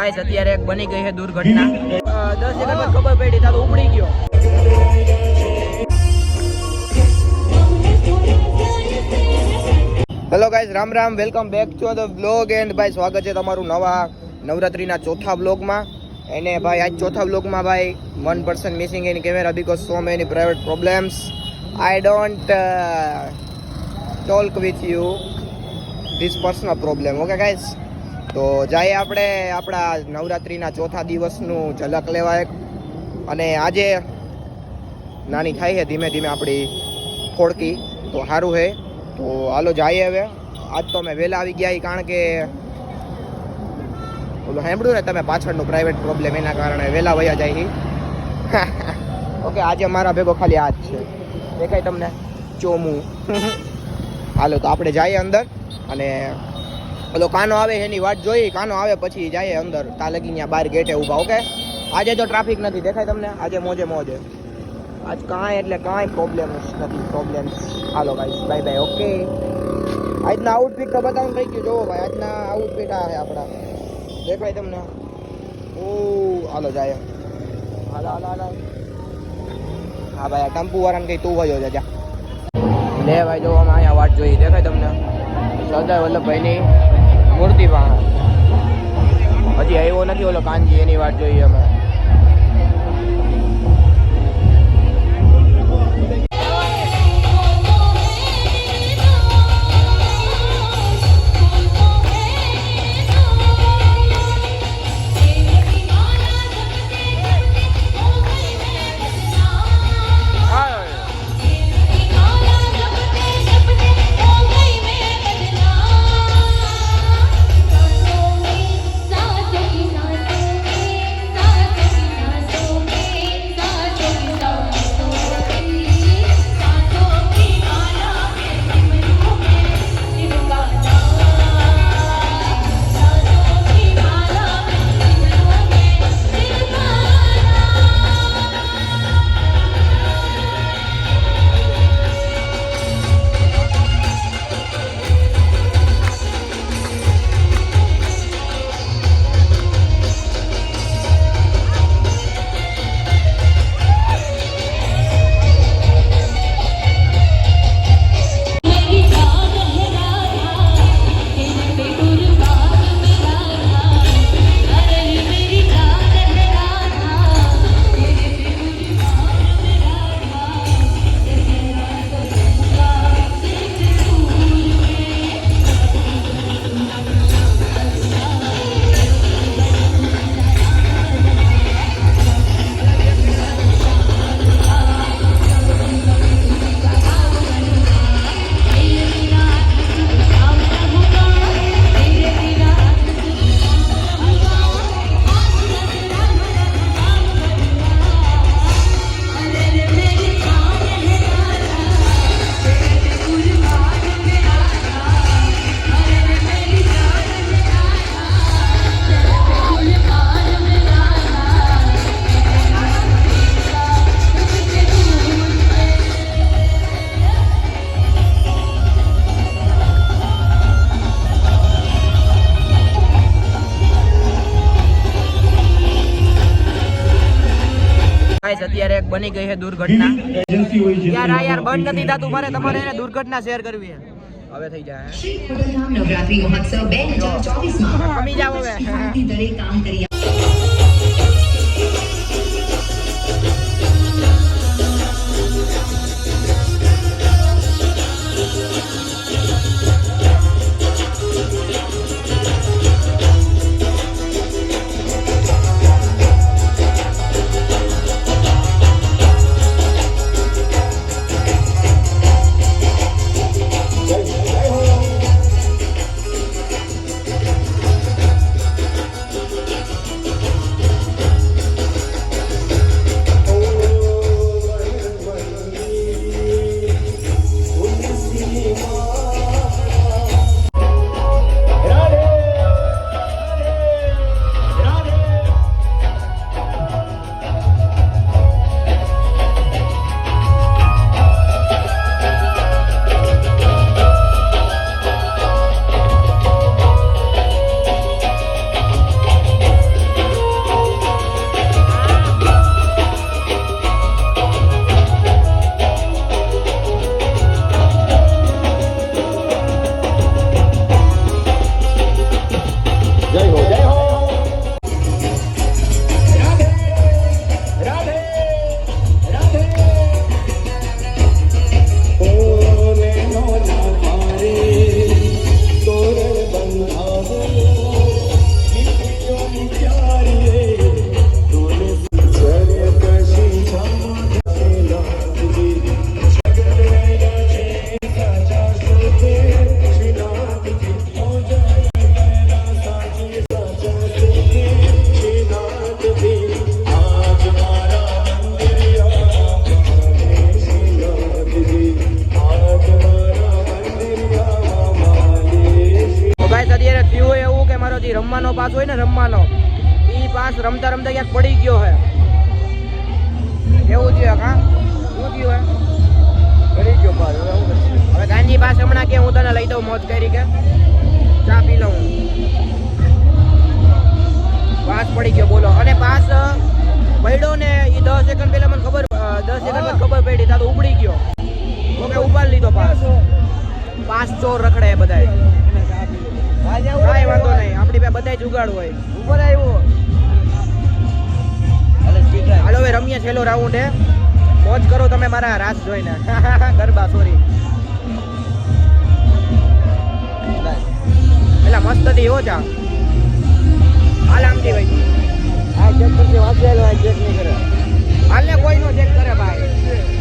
Guys અત્યારે એક બની ગઈ છે દુર્ઘટના. અ, દસ સેકન્ડ બાદ ખબર પડી તા તો ઉપડી ગયો. Hello guys Ram Ram welcome back to the blog and ભાઈ સ્વાગત છે તમારું નવા નવરાત્રીના ચોથા બ્લોગમાં એને ભાઈ આજ ચોથા બ્લોગમાં ભાઈ one person missing in camera because so many private problems I don't talk with you this personal problem okay guys તો જાય આપણે આપણા નવરાત્રિના ચોથા દિવસનું ઝલક લેવા એક. અને આજે નાની થાય છે ધીમે ધીમે આપણી ખોડકી તો સારું છે તો હાલો જઈએ હવે. આજ તો અમે વહેલા આવી ગયા કારણ કે ઓલું સાંભળ્યું ને તમે પાછળનું પ્રાઇવેટ પ્રોબ્લેમ એના કારણે વહેલા વયા જાય છે. ઓકે, આજે મારા ભેગો ખાલી આ જ છે. દેખાય તમને? ચોમું. હાલો, તો આપણે જઈએ અંદર. અને ઓલો કાનો આવે એની વાટ જોઈ, કાનો આવે પછી જાય અંદર. તા લગી ત્યાં બહાર ગેટે ઊભા, ઓકે? આજે તો ટ્રાફિક નથી, દેખાય તમને? આજે મોજે મોજે. આજ કાંઈ એટલે કાંઈ પ્રોબ્લેમ નથી પ્રોબ્લેમ હાલો ભાઈ બાય બાય ઓકે? આજના આઉટફિટ તો બતાવું થઈ ગયું, જોવો ભાઈ, આજના આઉટફિટ આ છે આપણા. દેખાય તમને? ઓ, હાલો જાય. હાલો હાલો હાલો. હા ભાઈ, આ ટેમ્પુ વાળાને કઈ તું વયો જજા. લે ભાઈ જો અમે અહીંયા વાટ જોઈ, દેખાય તમને? સરદાર વલ્લભભાઈની. મૂર્તિ પાસે હજી આવ્યો નથી ઓલો કાનજી એની વાત જોઈએ અમે. ગાઈસ અત્યારે એક બની ગઈ છે દુર્ઘટના. એજન્સી હોય છે. યાર આ યાર બંધ નથી થતું. મારે તમારે એને દુર્ઘટના શેર કરવી છે. હવે થઈ જાય નવરાત્રી મહોત્સવ બે હજાર ચોવીસમાં. કમી જાવ હવે. દરેક કામ કરી પાસ હોય ને રમવાનો. એ પાસ રમતા રમતા ક્યાંક પડી ગયો હે. એવું થયું હા શું થયું હે? પડી ગયો પાસ હવે હું? હવે ગાંધી પાસ હમણાં કે હું તને લઈ દઉં મોજ કરી કે. ચા પી લઉં. પાસ પડી ગયો બોલો. અને પાસ પડ્યો ને એ દસ સેકન્ડ પહેલા મને ખબર દસ સેકન્ડ પર ખબર પડી તા તો ઉપડી ગયો. ઓકે ઉપાડી લીધો પાસ. પાસ ચોર રખડે બધા આજે આવું કાંઈ વાંધો નહીં. આપણી પાસે બધા જુગાડ હોય. ઉપર આવ્યો હાલે. હાલો હવે રમીએ છેલ્લો રાઉન્ડ હે. મોજ કરો તમે મારા રાસ જોઈને. ગરબા સોરી પેલા મસ્ત હતી હો ચા હાલ ભાઈ. આ ચેક કરજે વાંચેલો આ ચેક નહીં કરે. કોઈ નો ચેક કરે ભાઈ.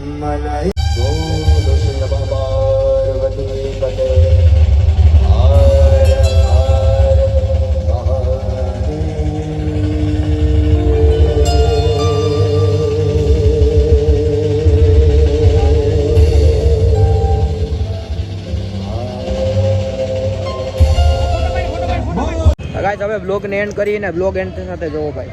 મલાઈ બોલો ગાઈસ હવે બ્લોગ ને એન્ડ કરીને બ્લોગ એન્ડ સાથે જોવો ભાઈ.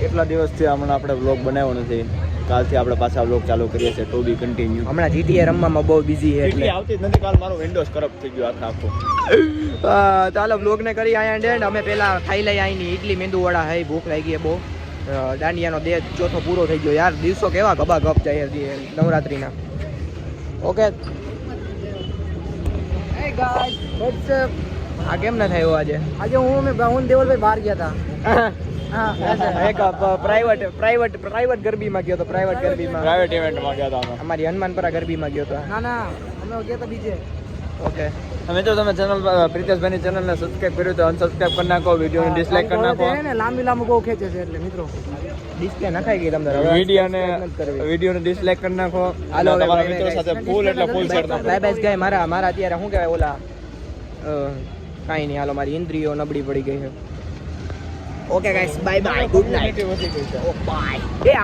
કેટલા દિવસથી હમણાં આપણે બ્લોગ બનાવ્યો નથી કાલથી આપણે પાછા બ્લોગ ચાલુ કરીએ છીએ ટુ બી કન્ટિન્યુ હમણાં જીટીએ રમવામાં બહુ બિઝી છે એટલે. આવતી જ નથી કાલ મારો વિન્ડોઝ ખરાબ થઈ ગયો આખા આખો. ચાલો બ્લોગ ને કરી આયા એન્ડ અમે પહેલા ખાઈ લઈ આઈની ઇડલી મેંદુ વડા હે ભૂખ લાગી છે બહુ. દાંડિયાનો દેહ ચોથો પૂરો થઈ ગયો યાર. દિવસો કેવા ગબા ગપ જાય નવરાત્રિના. નવરાત્રીના ઓકે હે ગાઈસ વોટ્સ આ કેમ ના થયું આજે? આજે હું મેં હું દેવલભાઈ બહાર ગયા હતા હા. એક પ્રાઇવેટ પ્રાઇવેટ પ્રાઇવેટ ગરબીમાં ગયો તો પ્રાઇવેટ ગરબીમાં. પ્રાઇવેટ ઇવેન્ટમાં ગયા હતા અમે. અમારી હનુમાનપરા ગરબીમાં ગયો તો. ના ના. અમે ગયા હતા બીજે. ઓકે. અમે તો તમે ચેનલ પ્રિતેશભાઈની ચેનલને સબસ્ક્રાઇબ કર્યું તો અનસબસ્ક્રાઇબ કરી નાખો વિડીયોને ડિસલાઇક કરી નાખો. ને લાંબી લાંબી બહુ ખેંચે છે એટલે મિત્રો. ડિસ્પ્લે નખાઈ ગઈ તમને વિડીયોને. વિડીયોને ડિસલાઇક કરી નાખો. હાલો તમારા મિત્રો સાથે ફૂલ એટલે full share bye bye guy મારા મારા અત્યારે શું કહેવાય ઓલા કાંઈ નહીં. હાલો મારી ઇન્દ્રિયો નબળી પડી ગઈ છે. Okay guys bye bye good night bye એ